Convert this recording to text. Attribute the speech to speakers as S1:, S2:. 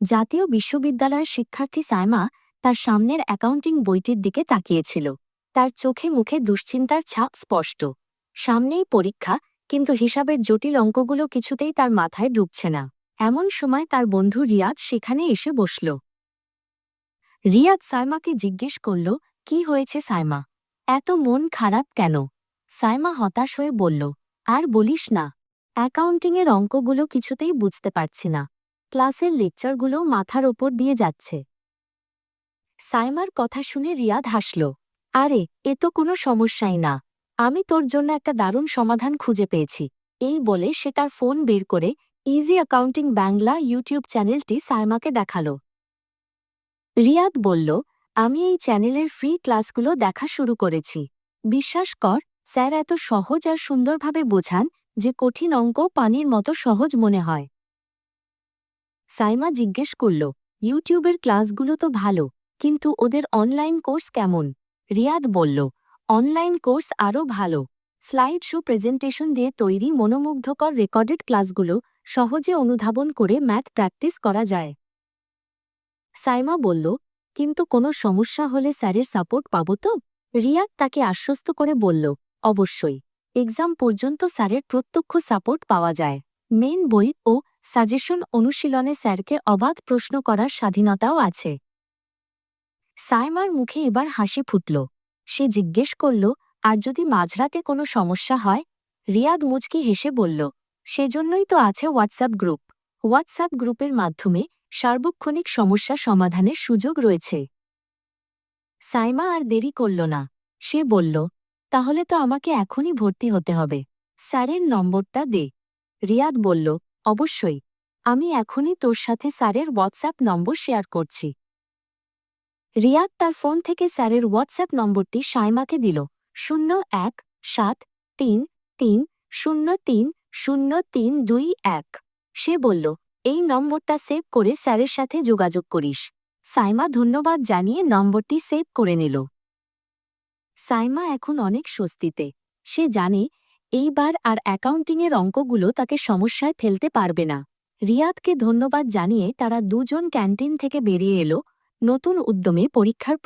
S1: জাতীয় বিশ্ববিদ্যালয়ের শিক্ষার্থী সায়মা তার সামনের অ্যাকাউন্টিং বইটির দিকে তাকিয়েছিল। তার চোখে মুখে দুশ্চিন্তার ছাপ স্পষ্ট। সামনেই পরীক্ষা, কিন্তু হিসাবের জটিল অঙ্কগুলো কিছুতেই তার মাথায় ঢুকছে না। এমন সময় তার বন্ধু রিয়াদ সেখানে এসে বসল। রিয়াদ সায়মাকে জিজ্ঞেস করল, কি হয়েছে সায়মা এত মন খারাপ কেন? সায়মা হতাশ হয়ে বলল, আর বলিস না। অ্যাকাউন্টিংয়ের অঙ্কগুলো কিছুতেই বুঝতে পারছি না। ক্লাসের লেকচারগুলো মাথার ওপর দিয়ে যাচ্ছে। সাইমার কথা শুনে রিয়াদ হাসল, আরে, এ তো কোনো সমস্যাই না। আমি তোর জন্য একটা দারুণ সমাধান খুঁজে পেয়েছি। এই বলে সে তার ফোন বের করে ইজি অ্যাকাউন্টিং বাংলা ইউটিউব চ্যানেলটি সাইমাকে দেখাল। রিয়াদ বলল, আমি এই চ্যানেলের ফ্রি ক্লাসগুলো দেখা শুরু করেছি। বিশ্বাস কর, স্যার এত সহজ আর সুন্দরভাবে বোঝান যে কঠিন অঙ্ক পানির মতো সহজ মনে হয়। সাইমা জিজ্ঞেস করল, ইউটিউবের ক্লাসগুলো তো ভালো, কিন্তু ওদের অনলাইন কোর্স কেমন? রিয়াদ বলল, অনলাইন কোর্স আরও ভালো। স্লাইড শো প্রেজেন্টেশন দিয়ে তৈরি মনোমুগ্ধকর রেকর্ডেড ক্লাসগুলো সহজে অনুধাবন করে ম্যাথ প্র্যাকটিস করা যায়। সাইমা বলল, কিন্তু কোনো সমস্যা হলে স্যারের সাপোর্ট পাব তো? রিয়াদ তাকে আশ্বস্ত করে বলল, অবশ্যই। এক্সাম পর্যন্ত স্যারের প্রত্যক্ষ সাপোর্ট পাওয়া যায়। মেন বই ও সাজেশন অনুশীলনে স্যারকে অবাধ প্রশ্ন করার স্বাধীনতাও আছে। সাইমার মুখে এবার হাসি ফুটল। সে জিজ্ঞেস করল, আর যদি মাঝরাতে কোনো সমস্যা হয়? রিয়াদ মুচকি হেসে বলল, সেজন্যই তো আছে হোয়াটসঅ্যাপ গ্রুপ। হোয়াটসঅ্যাপ গ্রুপের মাধ্যমে সার্বক্ষণিক সমস্যা সমাধানের সুযোগ রয়েছে। সাইমা আর দেরি করল না। সে বলল, তাহলে তো আমাকে এখনই ভর্তি হতে হবে। স্যারের নম্বরটা দে। রিয়াদ বলল অবশ্যই। আমি এখনই তোর সাথে স্যারের হোয়াটসঅ্যাপ নম্বর শেয়ার করছি। রিয়াদ তার ফোন থেকে স্যারের হোয়াটসঅ্যাপ নম্বরটি সাইমাকে দিল। শূন্য এক, সাত, তিন তিন, শূন্য তিন শূন্য তিন, দুই, এক। সে বলল, এই নম্বরটা সেভ করে স্যারের সাথে যোগাযোগ করিস। সাইমা ধন্যবাদ জানিয়ে নম্বরটি সেভ করে নিল। সাইমা এখন অনেক স্বস্তিতে। সে জানে এইবার আর অ্যাকাউন্টিংয়ের অঙ্কগুলো তাকে সমস্যায় ফেলতে পারবে না। রিয়াদকে ধন্যবাদ জানিয়ে তারা দুজন ক্যান্টিন থেকে বেরিয়ে এলো নতুন উদ্যমে পরীক্ষার